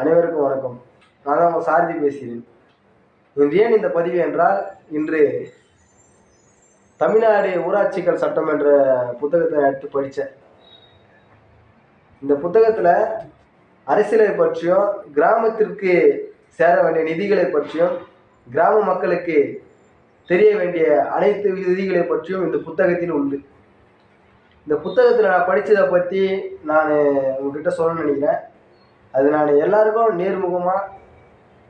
அனைவருக்கும் வணக்கம். நான் தான் உங்கள் சாரதி பேசுகிறேன். இன்று ஏன் இந்த பதிவு என்றால் இன்று தமிழ்நாடு ஊராட்சிகள் சட்டம் என்ற புத்தகத்தை எடுத்து படித்தேன். இந்த புத்தகத்தில் அரசியலை பற்றியும் கிராமத்திற்கு சேர வேண்டிய நிதிகளை பற்றியும் கிராம மக்களுக்கு தெரிய வேண்டிய அனைத்து விதிகளை பற்றியும் இந்த புத்தகத்தில் உண்டு. இந்த புத்தகத்தில் நான் படித்ததை பற்றி நான் உங்ககிட்ட சொல்லணும்னு நினைக்கிறேன். அது நான் எல்லாருக்கும் நேர்முகமாக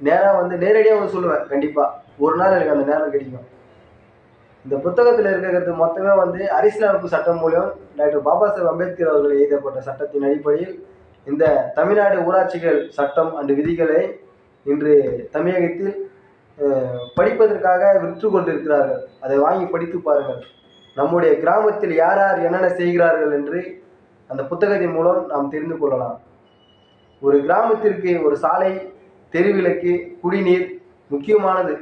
நேராக வந்து நேரடியாக வந்து சொல்லுவேன் கண்டிப்பாக ஒரு நாள் எனக்கு அந்த நேரம் கிடைக்கும். இந்த புத்தகத்தில் இருக்கிறது மொத்தமே வந்து அரசியலமைப்பு சட்டம் மூலம் டாக்டர் பாபா சாஹேப் அம்பேத்கர் அவர்கள் எழுதப்பட்ட சட்டத்தின் அடிப்படையில் இந்த தமிழ்நாடு ஊராட்சிகள் சட்டம் அண்டு விதிகளை இன்று தமிழகத்தில் படிப்பதற்காக விற்று கொண்டிருக்கிறார்கள். அதை வாங்கி படித்து பாருங்கள். நம்முடைய கிராமத்தில் யார் யார் என்னென்ன செய்கிறார்கள் என்று அந்த புத்தகத்தின் மூலம் நாம் தெரிந்து கொள்ளலாம். ஒரு கிராமத்திற்கு ஒரு சாலை தெருவிளக்கு குடிநீர் முக்கியமானது.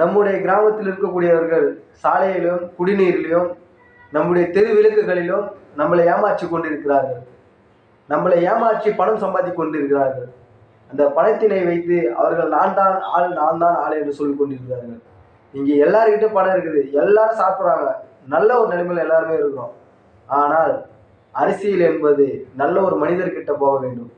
நம்முடைய கிராமத்தில் இருக்கக்கூடியவர்கள் சாலையிலும் குடிநீரிலும் நம்முடைய தெரு விளக்குகளிலும் நம்மளை ஏமாற்றி கொண்டிருக்கிறார்கள். நம்மளை ஏமாற்றி பணம் சம்பாதி கொண்டிருக்கிறார்கள். அந்த பணத்தினை வைத்து அவர்கள் நான் தான் ஆள் நான் தான் ஆள் என்று சொல்லிக் கொண்டிருக்கிறார்கள். இங்கே எல்லார்கிட்ட பணம் இருக்குது. எல்லாரும் சாப்பிட்றாங்க. நல்ல ஒரு நிலைமையில் எல்லாருமே இருக்கிறோம். ஆனால் அரசியல் என்பது நல்ல ஒரு மனிதர்கிட்ட போக வேண்டும்.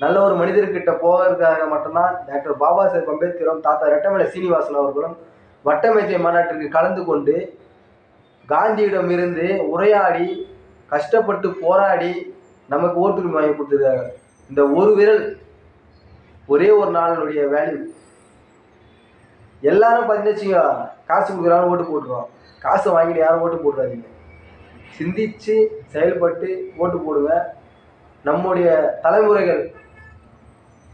நல்ல ஒரு மனிதர்கிட்ட போவதற்காக மட்டும்தான் டாக்டர் பாபா சாஹேப் அம்பேத்கரும் தாத்தா ரெட்டமலை சீனிவாசன் அவர்களும் வட்டமேஜை மாநாட்டிற்கு கலந்து கொண்டு காந்தியிடம் இருந்து உரையாடி கஷ்டப்பட்டு போராடி நமக்கு ஓட்டுரிமை வாங்கி கொடுத்துருக்காங்க இந்த ஒரு விரல் ஒரே ஒரு நாளினுடைய வேல்யூ எல்லாரும் பார்த்தீங்கன்னு வச்சுக்கோ காசு கொடுக்குறாங்க ஓட்டு போட்டுருவோம் காசு வாங்கிட்டு யாரும் ஓட்டு போட்டுறாதீங்க. சிந்தித்து செயல்பட்டு ஓட்டு போடுங்க நம்முடைய தலைமுறைகள்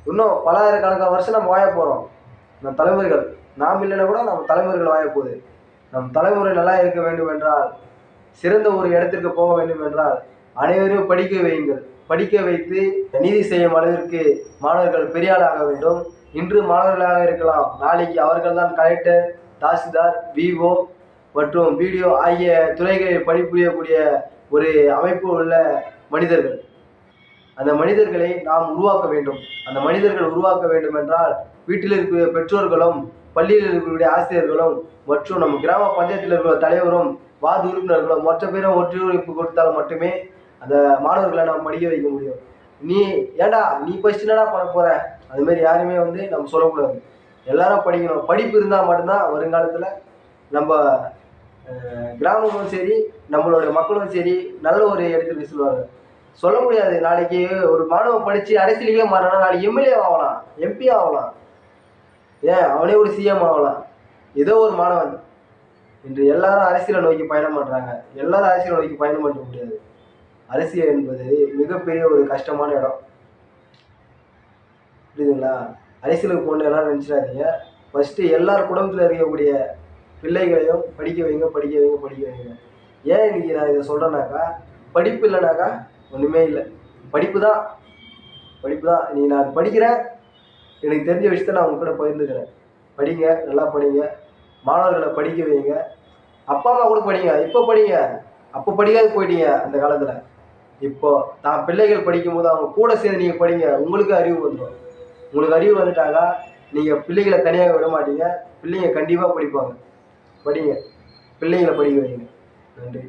இன்னும் பலாயிரக்கணக்கான வருஷம் நம்ம வாய போகிறோம் நம் தலைமுறைகள் நாம் இல்லைன்னா கூட நம்ம தலைமுறைகள் வாயப்போகுது போகுது. நம் தலைமுறை நல்லா இருக்க வேண்டும் என்றால் சிறந்த ஒரு இடத்திற்கு போக வேண்டும் என்றால் அனைவரையும் படிக்க வையுங்கள். படிக்க வைத்து நீதி செய்யும் அளவிற்கு மாணவர்கள் பெரியாளாக வேண்டும். இன்று மாணவர்களாக இருக்கலாம். நாளைக்கு அவர்கள் தான் கலெக்டர் தாசில்தார் விஓ மற்றும் வீடியோ ஆகிய துறைகளில் பணிபுரியக்கூடிய ஒரு அமைப்பு உள்ள மனிதர்கள். அந்த மனிதர்களை நாம் உருவாக்க வேண்டும். அந்த மனிதர்கள் உருவாக்க வேண்டும் என்றால் வீட்டில் இருக்கிற பெற்றோர்களும் பள்ளியில் இருக்கக்கூடிய ஆசிரியர்களும் மற்றும் நம்ம கிராம பஞ்சாயத்தில் இருக்கிற தலைவரும் வார்டு உறுப்பினர்களும் மற்ற பேரும் ஒற்றுழைப்பு கொடுத்தால் மட்டுமே அந்த மாணவர்களை நாம் படிக்க வைக்க முடியும். நீ ஏடா நீ ஃபஸ்ட் என்னடா பண்ண போற? அது மாதிரி யாருமே வந்து நம்ம சொல்லக்கூடாது. எல்லாரும் படிக்கணும். படிப்பு இருந்தால் மட்டும்தான் வருங்காலத்தில் நம்ம கிராமமும் சரி நம்மளோட மக்களும் சரி நல்ல ஒரு இடத்துக்கு சொல்லுவாங்க சொல்ல முடியாது நாளைக்கு ஒரு மாணவன் படித்து அரசியலுக்கே மாறினா நாளைக்கு எம்எல்ஏ ஆகலாம் எம்பி ஆகலாம். ஏன்? அவனே ஒரு சிஎம் ஆகலாம். ஏதோ ஒரு மாணவன். இன்று எல்லாரும் அரசியலை நோக்கி பயணம் பண்ணுறாங்க எல்லாரும் அரசியலை நோக்கி பயணம் பண்ண முடியாது. அரசியல் என்பது மிகப்பெரிய ஒரு கஷ்டமான இடம். புரியுதுங்களா? அரசியலுக்கு போகணும் எல்லாம் நினச்சிடாதீங்க. ஃபஸ்ட்டு எல்லார் குடும்பத்தில் இருக்கக்கூடிய பிள்ளைகளையும் படிக்க வைங்க படிக்க வைங்க படிக்க வைங்க. ஏன் இன்னைக்கு நான் இதை சொல்கிறேன்னாக்கா படிப்பு இல்லைனாக்கா ஒன்றுமே இல்லை. படிப்பு தான். படிப்பு தான். நீ நான் படிக்கிறேன். எனக்கு தெரிஞ்ச விஷயத்த நான் உங்க கூட பகிர்ந்துக்கிறேன். படிங்க நல்லா படிங்க. மாணவர்களை படிக்க வைங்க. அப்பா அம்மா கூட படிங்க. இப்போ படிங்க. அப்போ படிக்காது போயிட்டீங்க அந்த காலத்தில். இப்போ தான் பிள்ளைகள் படிக்கும்போது அவங்க கூட சேர்ந்து நீங்கள் படிங்க. உங்களுக்கு அறிவு வந்துடும். உங்களுக்கு அறிவு வந்துட்டாங்க நீங்கள் பிள்ளைகளை தனியாக விட மாட்டீங்க. பிள்ளைங்க கண்டிப்பாக படிப்பாங்க. படிங்க. பிள்ளைங்களை படிக்க வைங்க. நன்றி.